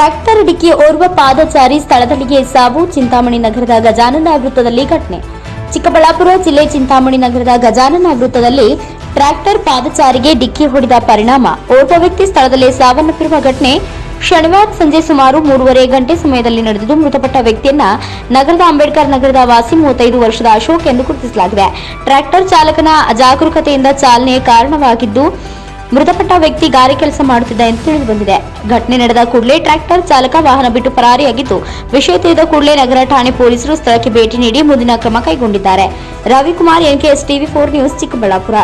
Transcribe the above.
Tractor ಡಿಕ್ಕಿ ಓರ್ವ ಪಾದಚಾರಿ ಸ್ಥಳದಲ್ಲಿಯೇ ಸಾವು. ಚಿಂತಾಮಣಿ ನಗರದ ಗಜಾನನ ವೃತ್ತದಲ್ಲಿ ಘಟನೆ. ಚಿಕ್ಕಬಳ್ಳಾಪುರ ಜಿಲ್ಲೆ ಚಿಂತಾಮಣಿ ನಗರದ ಗಜಾನನ ವೃತ್ತದಲ್ಲಿ ಟ್ರ್ಯಾಕ್ಟರ್ ಪಾದಚಾರಿಗೆ ಡಿಕ್ಕಿ ಹೊಡೆದ ಪರಿಣಾಮ. ಓರ್ವ ವ್ಯಕ್ತಿ ಸ್ಥಳದಲ್ಲೇ ಸಾವನ್ನಪ್ಪಿರುವ ಘಟನೆ. ಶನಿವಾರ ಸಂಜೆ ಸುಮಾರು ಮೂರುವರೆ ಗಂಟೆ ಸಮಯದಲ್ಲಿ ನಡೆದಿದ್ದು, ಮೃತಪಟ್ಟ ವ್ಯಕ್ತಿಯನ್ನ ನಗರದ ಅಂಬೇಡ್ಕರ್ ನಗರದ ವಾಸಿ ಮೂವತ್ತೈದು ವರ್ಷದ ಅಶೋಕ್ ಎಂದು ಗುರುತಿಸಲಾಗಿದೆ. ಟ್ರ್ಯಾಕ್ಟರ್ ಚಾಲಕನ ಅಜಾಗರೂಕತೆಯಿಂದ ಚಾಲನೆ ಕಾರಣವಾಗಿದ್ದು ಮೃತಪಟ್ಟ ವ್ಯಕ್ತಿ ಗಾರೆ ಕೆಲಸ ಮಾಡುತ್ತಿದ್ದ ಎಂದು ತಿಳಿದು ಬಂದಿದೆ. ಘಟನೆ ನಡೆದ ಕೂಡಲೇ ಟ್ರ್ಯಾಕ್ಟರ್ ಚಾಲಕ ವಾಹನ ಬಿಟ್ಟು ಪರಾರಿಯಾಗಿದ್ದು, ವಿಷಯ ತಿಳಿದ ಕೂಡಲೇ ನಗರ ಠಾಣೆ ಪೊಲೀಸರು ಸ್ಥಳಕ್ಕೆ ಭೇಟಿ ನೀಡಿ ಮುಂದಿನ ಕ್ರಮ ಕೈಗೊಂಡಿದ್ದಾರೆ. Ravikumar, NKS TV four news, Chikkaballapura.